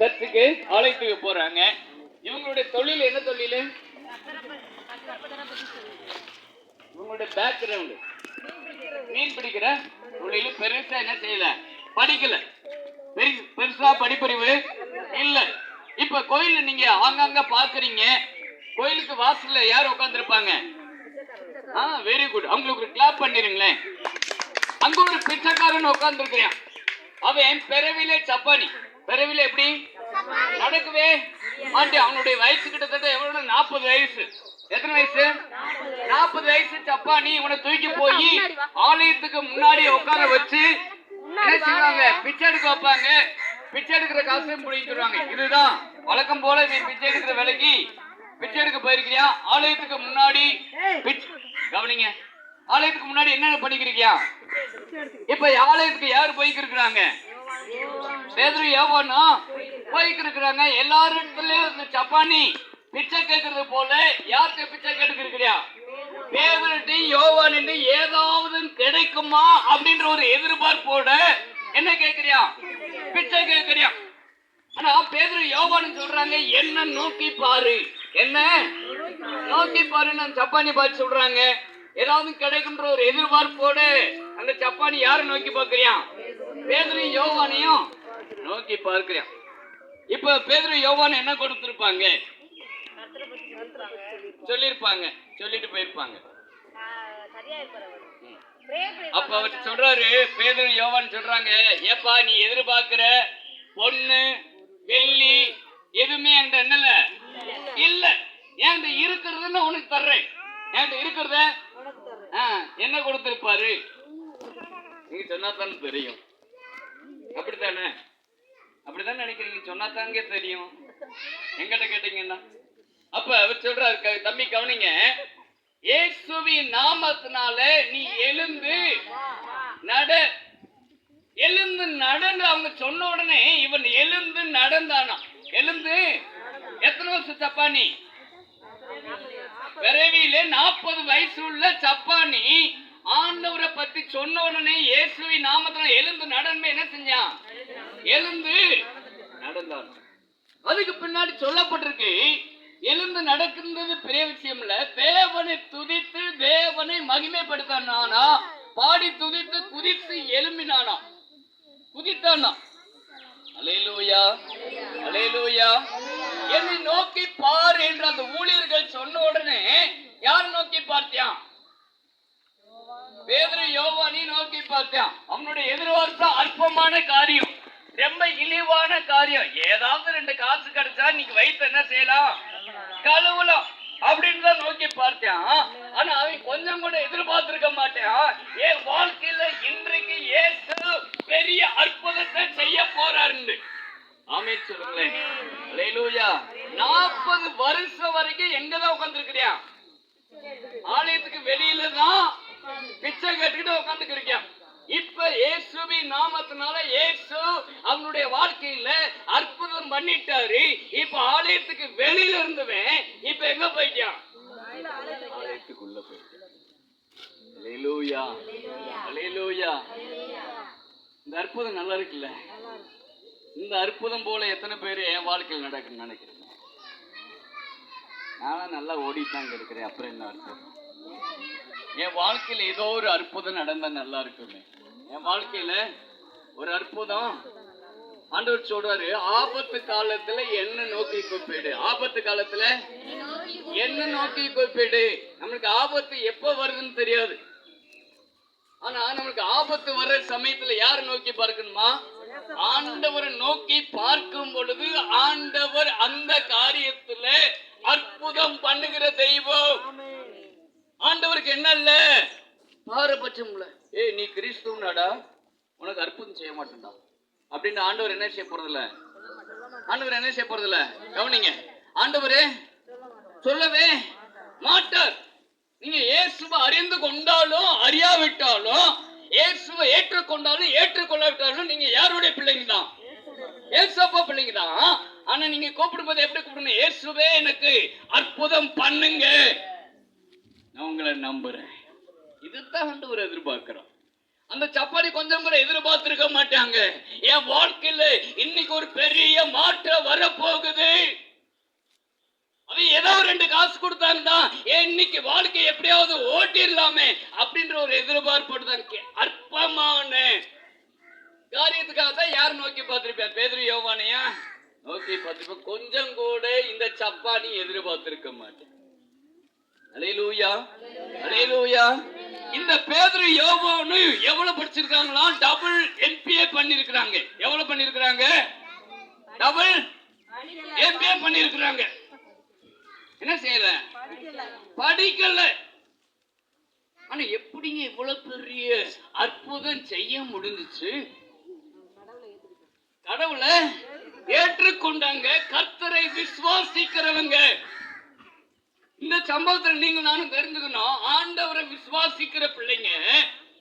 சர்ச்சுக்கு ஆலயத்துக்கு போறாங்க. இவங்களுடைய தொழில் என்ன தொழில்? இவங்களுடைய பேக்ரவுண்ட் மீன் பிடிக்கிற தொழில். பெருசா என்ன செய்யல? படிக்கல. பெருசா படிப்பறிவு இல்ல. இப்ப கோயில்ல நீங்க ஆங்காங்க பாக்குறீங்க. கோயிலுக்கு வாசல்ல யார் உட்காந்துருப்பாங்க ஆ வெரி குட் அவங்களுக்கு ஒரு கிளாப் பண்ணிருங்களேன். அங்க ஒரு பிச்சைக்காரன் உட்கார்ந்துருக்கிறான். அவன் பிறவிலே சப்பானி. விரைவில் எப்படி? நடக்கவே மாட்டி அவனுடைய வயசு கிட்டத்தட்ட எவ்வளவு நாற்பது வயசு. எத்தனை வயசு? நாற்பது வயசு. சப்பானி இவனை தூக்கி போய் ஆலயத்துக்கு முன்னாடி உட்கார வச்சு என்ன செய்வாங்க? பிச்சை எடுக்க வைப்பாங்க. பிச்சை எடுக்கிற காசையும் பிடிக்கிடுவாங்க இதுதான். வழக்கம் போல நீ பிச்சை எடுக்கிற விலைக்கு பிச்சை எடுக்க போயிருக்கியா ஆலயத்துக்கு முன்னாடி பிச்சை- கவனிங்க. ஆலயத்துக்கு முன்னாடி என்னென்ன பண்ணிக்கிறியா இப்ப ஆலயத்துக்கு யார் போய்க்கு இருக்கிறாங்க பேதரு யோவானா போய்க்கிருக்கிறாங்க. எல்லாருலயும் இந்த சப்பானி பிச்சை கேட்கறது போல யார்கிட்ட பிச்சை கேட்டுக்கிறியா பேதுருட்டு யோவானிட்டு ஏதாவது கிடைக்குமா அப்படின்ற ஒரு எதிர்பார்ப்போட என்ன கேட்கறியா பிச்சை கேட்கறியா ஆனா பேதுரு யோவான்னு சொல்றாங்க என்ன நோக்கி பாரு. என்ன? நோக்கி பாருன்னு ஜப்பானி சப்பானி பார்த்து சொல்றாங்க. ஏதாவது கிடைக்கும்ன்ற ஒரு எதிர்பார்ப்போடு அந்த சப்பானி யாரை நோக்கி பார்க்கறியான் பேதரையும் யோவானையும். நோக்கி பார்க்கிறேன். இப்ப பேதுரு யோவான் என்ன கொடுத்திருப்பாங்க? சொல்லிருப்பாங்க சொல்லிட்டு போயிருப்பாங்க. அப்ப அவர் சொல்றாரு பேதுரு யோவான் சொல்றாங்க ஏப்பா நீ எதிர்பார்க்கிற பொண்ணு வெள்ளி எதுவுமே என்கிட்ட என்னல? இல்ல. என்கிட்ட இருக்கிறதுன்னு உனக்கு தர்றேன். என்கிட்ட இருக்கிறத ஆ, என்ன கொடுத்திருப்பாரு? நீங்க சொன்னா தானே தெரியும். அப்படித்தானே? அப்படிதான் நினைக்கிறீங்க? சொன்னா தாங்க தெரியும். எங்கிட்ட கேட்டீங்கன்னா. அப்ப அவர் சொல்றாரு தம்பி கவனிங்க. இயேசுவின் நாமத்தினால நீ எழுந்து நட. எழுந்து நடந்து அவங்க சொன்ன உடனே இவன் எழுந்து நடந்தானா? எழுந்து. எத்தனை வருஷம் சப்பானி? விரைவிலே நாற்பது வயசு உள்ள சப்பானி. ஆண்டவரை பத்தி சொன்ன உடனே இயேசுவின் நாமத்தினால எழுந்து நடந்து என்ன செஞ்சான்? எழுந்து நடந்தான் அதுக்கு பின்னாடி சொல்லப்பட்டிருக்கு எழுந்து நடக்கின்றது பெரிய விஷயம் இல்ல. தேவனை துதித்து தேவனை மகிமைப்படுத்தானா பாடி துதித்து குதித்து எழும்பினானா? குதித்தானா? அலையலூயா அலையலூயா. என்னை நோக்கி பார் என்று அந்த ஊழியர்கள் சொன்ன உடனே யார் நோக்கி பார்த்தியான் பேதரை யோவானி நோக்கி பார்த்தான் அவனுடைய எதிர்பார்ப்பு அற்பமான காரியம். ரொம்ப இழிவான காரியம். ஏதாவது ரெண்டு காசு கிடைச்சா நீங்க வயிற்று என்ன செய்யலாம்? கழுவலாம். அப்படின்னு தான் நோக்கி பார்த்தான். ஆனா அவன் கொஞ்சம் கூட எதிர்பார்த்திருக்க மாட்டேன். என் வாழ்க்கையில இன்றைக்கு ஏசு பெரிய அற்புதத்தை செய்ய போறாருன்னு. ஆமே நாற்பது வருஷம் வரைக்கும் எங்கதான் தான் ஆலயத்துக்கு வெளியில தான் பிச்சை கேட்டுக்கிட்டு உட்காந்துக்கிறியா இப்ப இயேசுவி நாமத்தினால இயேசு அவனுடைய வாழ்க்கையில அற்புதம் பண்ணிட்டாரு. இப்ப ஆலயத்துக்கு வெளியில இருந்தவன் இப்ப எங்க போயிட்டான்? ஆலயத்துக்குள்ள போயிட்டான். இந்த அற்புதம் நல்லா இருக்குல்ல? இந்த அற்புதம் போல எத்தனை பேர் என் வாழ்க்கையில் நடக்குன்னு நினைக்கிறேன் நானும் நல்லா ஓடிட்டாங்க இருக்கிறேன் அப்புறம் என்ன அர்த்தம்? என் வாழ்க்கையில் ஏதோ ஒரு அற்புதம் நடந்தா நல்லா இருக்குமே. என் வாழ்க்கையில ஒரு அற்புதம். ஆண்டவர் சொல்றாரு ஆபத்து காலத்துல என்ன நோக்கி கூப்பிடு. ஆபத்து காலத்துல என்ன நோக்கி கூப்பிடு. நம்மளுக்கு ஆபத்து எப்ப வருதுன்னு தெரியாது. ஆனா நம்மளுக்கு ஆபத்து வர்ற சமயத்துல யாரை நோக்கி பார்க்கணுமா? ஆண்டவரை நோக்கி பார்க்கும் பொழுது ஆண்டவர் அந்த காரியத்துல அற்புதம் பண்ணுகிற தெய்வம். ஆண்டவருக்கு என்ன இல்ல? பாரபட்சம் இல்ல. ஏய் நீ கிறிஸ்துவனாடா உனக்கு அற்புதம் செய்ய மாட்டேன்டா. அப்படின்னு ஆண்டவர் என்ன செய்ய போறதில்ல? ஆண்டவர் என்ன செய்ய போறதில்ல? கவனிங்க. ஆண்டவரே சொல்லவே மாட்டார். நீங்க இயேசுவை அறிந்து கொண்டாலும் அறியாவிட்டாலும் இயேசுவை ஏற்றுக்கொண்டாலும் ஏற்றுக்கொள்ளாவிட்டாலும் நீங்க யாருடைய பிள்ளைங்க தான் ஏசப்பா பிள்ளைங்க தான் ஆனா நீங்க கூப்பிடும்போது எப்படி கூப்பிடணும்? இயேசுவே எனக்கு அற்புதம் பண்ணுங்க. நான் உங்களை நம்புறேன். இதுதான் ஆண்டவர் எதிர்பார்க்கிறோம். அந்த சப்பாத்தி கொஞ்சம் கூட எதிர்பார்த்திருக்க மாட்டாங்க. என் வாழ்க்கையில இன்னைக்கு ஒரு பெரிய மாற்றம் வரப்போகுது. அது ஏதோ ரெண்டு காசு கொடுத்தாங்கன்னா ஏன் இன்னைக்கு வாழ்க்கை எப்படியாவது ஓட்டிடலாமே அப்படின்ற ஒரு எதிர்பார்ப்போடு தான் அற்பமான காரியத்துக்காக தான் யார் நோக்கி பார்த்திருப்பேன் பேதுரு யோவானையா? நோக்கி பார்த்திருப்பேன் கொஞ்சம் கூட இந்த சப்பானி எதிர்பார்த்திருக்க மாட்டேன். அலையிலூயா? அலையிலூயா? இந்த பேதரு யோவானு எவ்வளவு படிச்சிருக்காங்களா? Double NBA பண்ணிருக்கிறாங்க. எவ்வளவு பண்ணிருக்கிறாங்க? Double MBA பண்ணிருக்கிறாங்க. என்ன செய்யல? படிக்கல. ஆனா எப்படிங்க இவ்வளவு பெரிய அற்புதம் செய்ய முடிஞ்சிச்சு? கடவுளை ஏற்றுக்கொண்டாங்க. கர்த்தரை விசுவாசிக்கிறவங்க. இந்த சம்பவத்தில் நீங்க நானும் தெரிஞ்சுக்கணும். ஆண்டவரை விசுவாசிக்கிற பிள்ளைங்க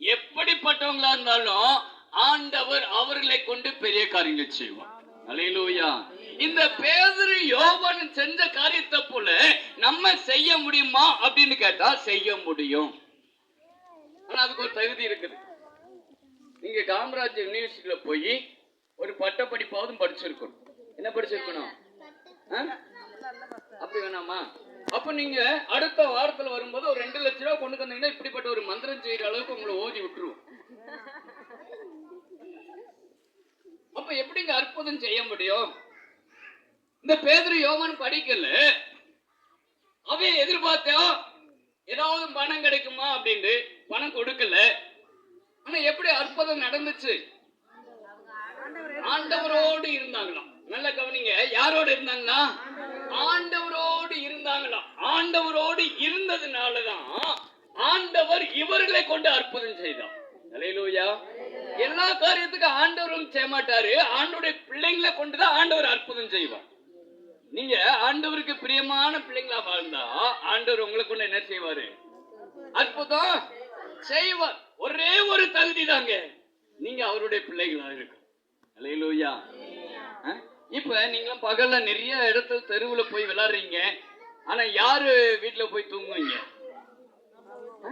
எப்படிப்பட்டவங்களா இருந்தாலும் ஆண்டவர் அவர்களை கொண்டு பெரிய காரியங்கள் செய்வார். அலையிலூயா இந்த பேதுரு யோவான் செஞ்ச காரியத்தை போல நம்ம செய்ய முடியுமா அப்படின்னு கேட்டா செய்ய முடியும். ஆனா அதுக்கு ஒரு தகுதி இருக்குது. நீங்க காமராஜ் யூனிவர்சிட்டியில போய் ஒரு பட்ட படிப்பாவது படிச்சிருக்கணும். என்ன படிச்சிருக்கணும்? ஆ? அப்படி வேணாமா? அப்ப நீங்க அடுத்த வாரத்துல வரும்போது ஒரு ரெண்டு லட்ச ரூபா கொண்டு வந்தீங்கன்னா இப்படிப்பட்ட ஒரு மந்திரம் செய்யற அளவுக்கு உங்களை ஓதி விட்டுருவோம். அப்ப எப்படிங்க அற்புதம் செய்ய முடியும்? இந்த பேதர் யோவான் படிக்கல. அவன் எதிர்பார்த்தா ஏதாவது பணம் கிடைக்குமா அப்படின்ட்டு பணம் கொடுக்கல. ஆனா எப்படி அற்புதம் நடந்துச்சு? ஆண்டவரோடு இருந்தாங்களாம். நல்ல கவனிங்க. யாரோடு இருந்தாங்கன்னா? ஆண்டவரோடு இருந்தாங்களா? ஆண்டவரோடு இருந்ததுனாலதான் ஆண்டவர் இவர்களை கொண்டு அற்புதம் செய்தார். அலையிலூயா எல்லா காரியத்துக்கும் ஆண்டவரும் செய்ய மாட்டாரு ஆண்டவருடைய பிள்ளைங்களை கொண்டுதான் ஆண்டவர் அற்புதம் செய்வார். நீங்க ஆண்டவருக்கு பிரியமான பிள்ளைங்களா வாழ்ந்தா ஆண்டவர் உங்களை கொண்டு என்ன செய்வாரு? அற்புதம் செய்வார். ஒரே ஒரு தகுதி தாங்க நீங்க அவருடைய பிள்ளைகளா இருக்கு அலையிலூயா இப்ப நீங்களும் பகல்ல நிறைய இடத்துல தெருவுல போய் விளையாடுறீங்க. ஆனா யாரு வீட்டுல போய் தூங்குவீங்க? ஆ?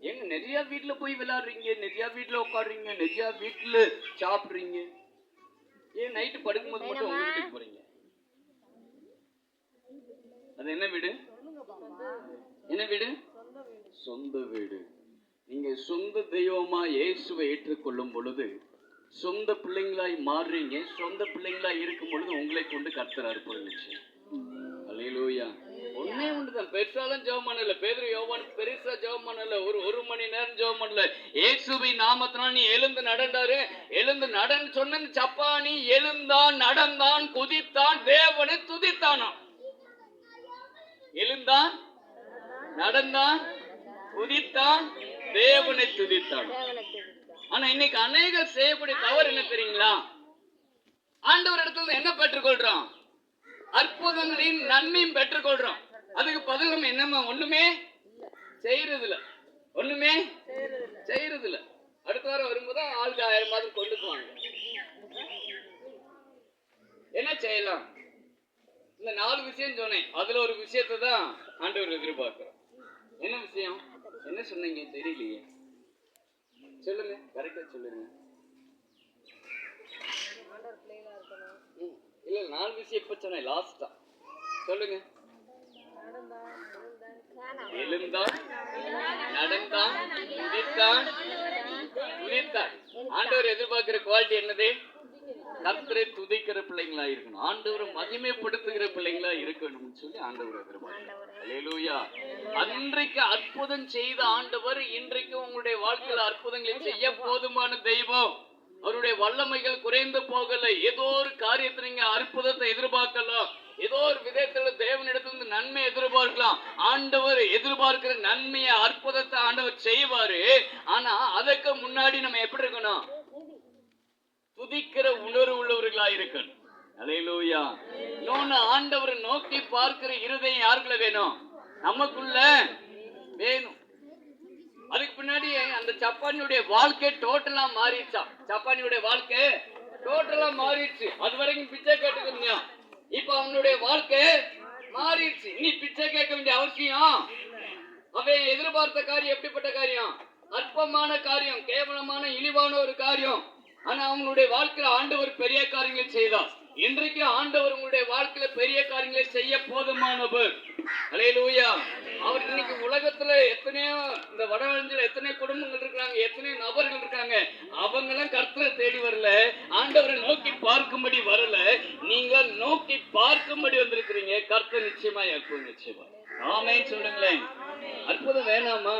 ஏங்க நிறைய வீட்டுல போய் விளையாடுறீங்க நிறைய வீட்டுல உட்காடுறீங்க நிறைய வீட்டுல சாப்பிடுறீங்க. ஏன் நைட்டு படுக்கும்போது மட்டும் உங்க வீட்டுக்கு போறீங்க? அது என்ன வீடு? என்ன வீடு? சொந்த வீடு. நீங்க சொந்த தெய்வமா இயேசுவை ஏற்றுக்கொள்ளும் பொழுது சொந்த பிள்ளைங்களாய் மாறுறீங்க. சொந்த பிள்ளைங்களாய் இருக்கும் பொழுது உங்களை கொண்டு கர்த்தர் அற்புதமிச்சு அலையிலூயா ஒண்ணே ஒண்ணுதான். பெருசாலும் ஜெபம் பண்ணல. பேதர் யோவான் பெருசா ஜெபம் பண்ணல. ஒரு ஒரு மணி நேரம் ஜெபம் பண்ணல. ஏசுபி நாமத்தினால் நீ எழுந்து நடந்தாரு. எழுந்து நடன்னு சொன்ன சப்பானி எழுந்தான் நடந்தான் குதித்தான் தேவனை துதித்தானா எழுந்தான் நடந்தான் குதித்தான் தேவனை துதித்தான் ஆனா இன்னைக்கு அநேகர் செய்யக்கூடிய தவறு என்ன தெரியுங்களா? ஆண்டவர் இடத்துல என்ன பெற்றுக்கொள்றோம்? அற்புதங்களையும் நன்மையும் பெற்றுக்கொள்றோம். அதுக்கு பதில் நம்ம என்னமா ஒண்ணுமே செய்யறது இல்ல ஒண்ணுமே செய்யறது இல்ல அடுத்த வாரம் வரும்போது ஆளுக்கு ஆயிரம் மாதம் கொண்டுக்குவாங்க என்ன செய்யலாம்? இந்த நாலு விஷயம் சொன்னேன். அதுல ஒரு விஷயத்தை தான் ஆண்டவர் எதிர்பார்க்கிறோம் என்ன விஷயம்? என்ன சொன்னீங்க தெரியலையே. சொல்லுங்க. கரெக்டா சொல்லுங்க. ம், இல்ல நாலு விஷயம் இப்ப சொன்னேன்? லாஸ்டா சொல்லுங்க. எழுந்தான் நடந்தான் குதித்தான் குதித்தான் ஆண்டவர் எதிர்பார்க்கிற குவாலிட்டி என்னது? கர்த்தரை துதிக்கிற பிள்ளைங்களா இருக்கணும். ஆண்டவரை மகிமைப்படுத்துகிற பிள்ளைங்களா இருக்கணும்னு சொல்லி ஆண்டவர் எதிர்பார்க்கிறார் அன்றைக்கு அற்புதம் செய்த ஆண்டவர் இன்றைக்கு உங்களுடைய வாழ்க்கையில அற்புதங்களை செய்ய போதுமான தெய்வம். அவருடைய வல்லமைகள் குறைந்து போகல. ஏதோ ஒரு காரியத்தை நீங்க அற்புதத்தை எதிர்பார்க்கலாம். ஏதோ ஒரு விதத்துல தேவனிடத்திலிருந்து நன்மை எதிர்பார்க்கலாம். ஆண்டவர் எதிர்பார்க்கிற நன்மையை அற்புதத்தை ஆண்டவர் செய்வாரு. ஆனா அதற்கு முன்னாடி நம்ம எப்படி இருக்கணும்? துதிக்கிற உணர்வு உள்ளவர்களா இருக்கணும். அலையிலூயா. இன்னொன்னு ஆண்டவரை நோக்கி பார்க்கிற இருதயம் யாருக்குள்ள வேணும்? நமக்குள்ள வேணும். அதுக்கு பின்னாடி அந்த ஜப்பானியுடைய வாழ்க்கை டோட்டலா மாறிடுச்சா? ஜப்பானியுடைய வாழ்க்கை டோட்டலா மாறிடுச்சு. அது வரைக்கும் பிச்சை கேட்டுக்கிறீங்க இப்ப அவனுடைய வாழ்க்கை மாறிடுச்சு. நீ பிச்சை கேட்க வேண்டிய அவசியம். அவன் எதிர்பார்த்த காரியம் எப்படிப்பட்ட காரியம்? அற்பமான காரியம். கேவலமான இழிவான ஒரு காரியம். ஆனா அவங்களுடைய வாழ்க்கையில ஆண்டவர் பெரிய காரியங்களை செய்தார். இன்றைக்கு ஆண்டவர் உங்களுடைய வாழ்க்கையில பெரிய காரியங்களை செய்ய போதுமானவர். அலையலூயா அவர் இன்னைக்கு உலகத்துல எத்தனையோ இந்த வடவழிஞ்சில எத்தனை குடும்பங்கள் இருக்கிறாங்க எத்தனை நபர்கள் இருக்காங்க. அவங்க எல்லாம் கருத்துல தேடி வரல. ஆண்டவரை நோக்கி பார்க்கும்படி வரல. நீங்க நோக்கி பார்க்கும்படி வந்திருக்கிறீங்க. கருத்து நிச்சயமா அற்புதம் நிச்சயமா. ஆமேன்னு சொல்லுங்களேன். அற்புதம் வேணாமா?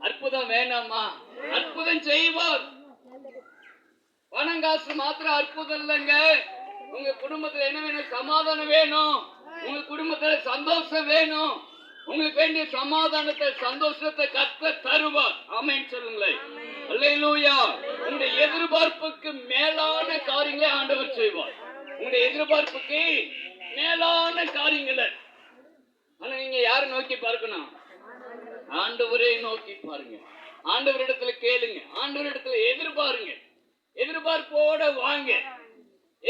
அற்புதம் வேணாமா? அற்புதம் செய்வார். பணம் காசு மாத்திரம் அற்புதம் இல்லைங்க உங்க குடும்பத்துல என்ன வேணும்? சமாதானம் வேணும். உங்க குடும்பத்துல சந்தோஷம் வேணும். உங்களுக்கு வேண்டிய சமாதானத்தை சந்தோஷத்தை கத்த தருவார். ஆமைன்னு சொல்லுங்களேன். அல்லேலூயா உங்களுடைய எதிர்பார்ப்புக்கு மேலான காரியங்களை ஆண்டவர் செய்வார். உங்களுடைய எதிர்பார்ப்புக்கு மேலான காரியங்களை. ஆனா நீங்க யாரை நோக்கி பார்க்கணும்? ஆண்டவரை நோக்கி பாருங்க. ஆண்டவரிடத்துல கேளுங்க. ஆண்டவரிடத்துல எதிர்பாருங்க. எதிர்பார்ப்போட வாங்க.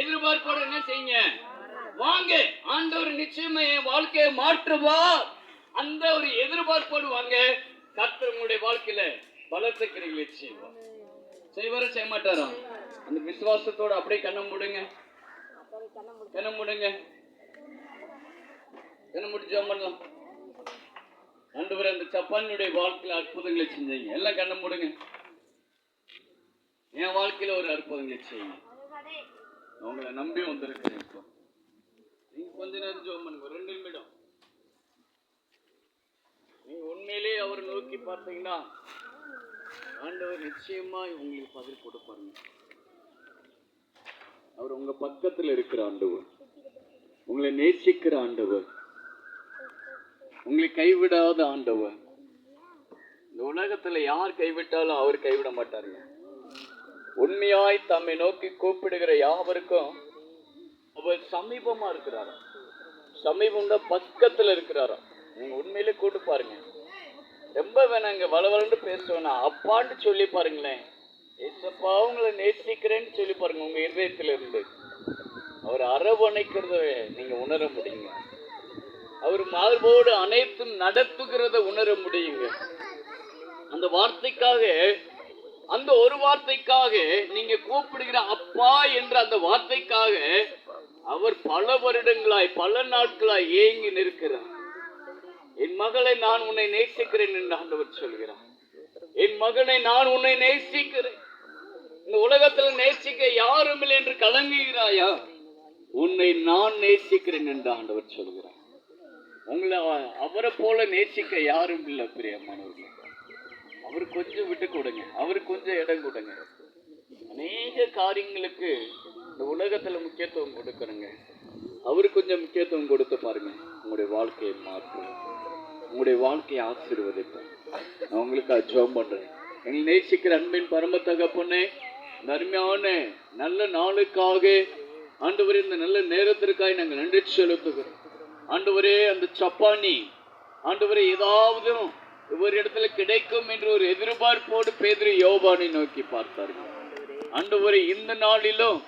எதிர்பார்ப்போட என்ன செய்யுங்க? வாங்க. ஆண்டவர் நிச்சயமா என் வாழ்க்கையை மாற்றுவா அந்த ஒரு எதிர்பார்ப்போடு வாங்க. கர்த்தர் உங்களுடைய வாழ்க்கையில பலத்த கிரிகளை செய்வார். செய்வார செய்ய மாட்டாரா அந்த விசுவாசத்தோட அப்படியே கண்ண மூடுங்க. கண்ண மூடுங்க. கண்ண முடிச்சா ஜெபம் பண்ணலாம். ஆண்டவர் அந்த ஜப்பானுடைய வாழ்க்கையில அற்புதங்களை செஞ்சீங்க. எல்லாம் கண்ண மூடுங்க. என் வாழ்க்கையில ஒரு அற்புதங்களை செய்யுங்க. உங்களை நம்பி வந்திருக்கேன் இப்போ. நீங்க கொஞ்ச நேரம் ஜோம் பண்ணுங்க. ஒரு ரெண்டு நிமிடம். நீங்க உண்மையிலேயே அவரை நோக்கி பார்த்தீங்கன்னா ஆண்டவர் நிச்சயமா உங்களுக்கு பதில் கொடுப்பாருங்க. அவர் உங்க பக்கத்துல இருக்கிற ஆண்டவர். உங்களை நேசிக்கிற ஆண்டவர். உங்களை கைவிடாத ஆண்டவர். இந்த உலகத்துல யார் கைவிட்டாலும் அவர் கைவிட மாட்டாருங்க. உண்மையாய் தம்மை நோக்கி கூப்பிடுகிற யாவருக்கும் அவர் சமீபமா இருக்கிறாரா? சமீபம் பக்கத்துல இருக்கிறாரா? நீங்க உண்மையிலே கூட்டு பாருங்க. ரொம்ப வேணாங்க வளவலன்னு பேசுவேனா? அப்பான்னு சொல்லி பாருங்களேன். ஏசப்பா உங்களை நேசிக்கிறேன்னு சொல்லி பாருங்க உங்க இதயத்துல இருந்து அவர் அரவணைக்கிறத நீங்க உணர முடியுங்க. அவர் மார்போடு அனைத்தும் நடத்துகிறத உணர முடியுங்க. அந்த வார்த்தைக்காக அந்த ஒரு வார்த்தைக்காக நீங்க கூப்பிடுகிற அப்பா என்ற அந்த வார்த்தைக்காக அவர் பல வருடங்களாய் பல நாட்களாய் ஏங்கி நிற்கிறார். என் மகளை நான் உன்னை நேசிக்கிறேன் என்று ஆண்டவர் சொல்கிறார். என் மகனை நான் உன்னை நேசிக்கிறேன். இந்த உலகத்துல நேசிக்க யாரும் இல்லை என்று கலங்குகிறாயா? உன்னை நான் நேசிக்கிறேன் என்று ஆண்டவர் சொல்கிறார். உங்களை அவரை போல நேசிக்க யாரும் இல்லை பிரியமானவர்கள். அவர் கொஞ்சம் விட்டு கொடுங்க. அவர் கொஞ்சம் இடம் கொடுங்க. அநேக காரியங்களுக்கு இந்த உலகத்துல முக்கியத்துவம் கொடுக்கறங்க அவர் கொஞ்சம் முக்கியத்துவம் கொடுத்து பாருங்க. உங்களுடைய வாழ்க்கையை மாற்றும் உங்களுடைய வாழ்க்கையை ஆசீர்வதிப்போம். நான் உங்களுக்கு ஜெபம் பண்றேன். எங்களை நேசிக்கிற அன்பின் பரம தகப்பண்ணே இந்த நல்ல நாளுக்காக ஆண்டவரே இந்த நல்ல நேரத்திற்காக நாங்கள் நன்றி செலுத்துகிறோம். ஆண்டவரே அந்த சப்பானி ஆண்டவரே ஏதாவது இவரிடத்துல கிடைக்கும் என்று ஒரு எதிர்பார்ப்போடு பேதுரு யோவானை நோக்கி பார்த்தார்கள். ஆண்டவரே. இந்த நாளிலும்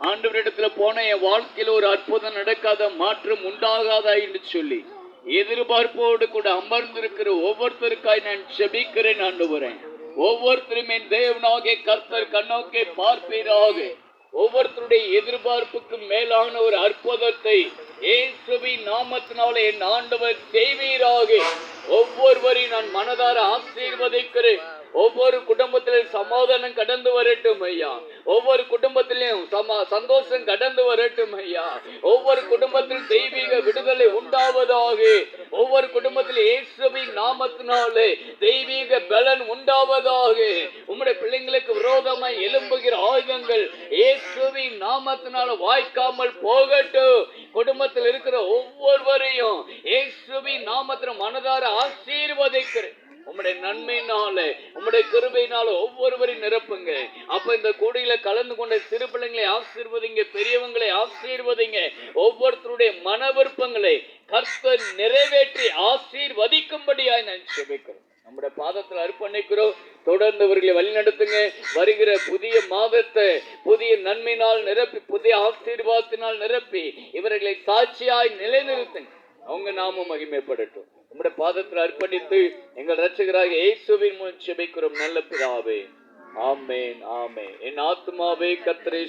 ஆண்டவரிடத்துல போன என் வாழ்க்கையில ஒரு அற்புதம் நடக்காத மாற்றம் உண்டாகாதா என்று சொல்லி எதிர்பார்ப்போடு கூட அமர்ந்திருக்கிற ஒவ்வொருத்தருக்காய் நான் செபிக்கிறேன் ஆண்டவரே. ஒவ்வொருத்தரும் என் தேவனாகிய கர்த்தர் கண்ணோக்கே பார்ப்பீராக. ஒவ்வொருத்தருடைய எதிர்பார்ப்புக்கு மேலான ஒரு அற்புதத்தை இயேசுவின் நாமத்தினால என் ஆண்டவர் செய்வீராக. ஒவ்வொருவரையும் நான் மனதார ஆசீர்வதிக்கிறேன். ஒவ்வொரு குடும்பத்திலும் சமாதானம் கடந்து வரட்டும் ஐயா. ஒவ்வொரு குடும்பத்திலையும் சமா சந்தோஷம் கடந்து வரட்டும் ஐயா. ஒவ்வொரு குடும்பத்திலும் தெய்வீக விடுதலை உண்டாவதாக. ஒவ்வொரு குடும்பத்திலும் இயேசுவின் நாமத்தினாலே தெய்வீக பலன் உண்டாவதாக. உம்முடைய பிள்ளைங்களுக்கு விரோதமாய் எழும்புகிற ஆயுதங்கள் இயேசுவின் நாமத்தினால வாய்க்காமல் போகட்டும். குடும்பத்தில் இருக்கிற ஒவ்வொருவரையும் இயேசுவின் நாமத்தின மனதார ஆசீர்வதிக்கிறேன். உம்முடைய நன்மையினால உம்முடைய கிருபையினால ஒவ்வொருவரையும் நிரப்புங்க. அப்ப இந்த கூடையில கலந்து கொண்ட சிறு பிள்ளைங்களை ஆசீர்வதிங்க பெரியவங்களை ஆசீர்வதிங்க. ஒவ்வொருத்தருடைய மன விருப்பங்களை கர்த்தர் நிறைவேற்றி ஆசீர்வதிக்கும்படியாய் நான் செபிக்கிறேன் நம்முடைய பாதத்தில் அர்ப்பணிக்கிறோம். தொடர்ந்து இவர்களை வழிநடத்துங்க வருகிற புதிய மாதத்தை புதிய நன்மையினால் நிரப்பி புதிய ஆசீர்வாதத்தினால் நிரப்பி இவர்களை சாட்சியாய் நிலைநிறுத்துங்க. அவங்க நாமும் மகிமைப்படட்டும். நம்முடைய பாதத்தில் அர்ப்பணித்து எங்கள் ரட்சகராக இயேசுவின் மூலம் செபிக்கிறோம் நல்ல பிதாவே. ஆமேன் ஆமென். என் ஆத்மாவே கர்த்தரை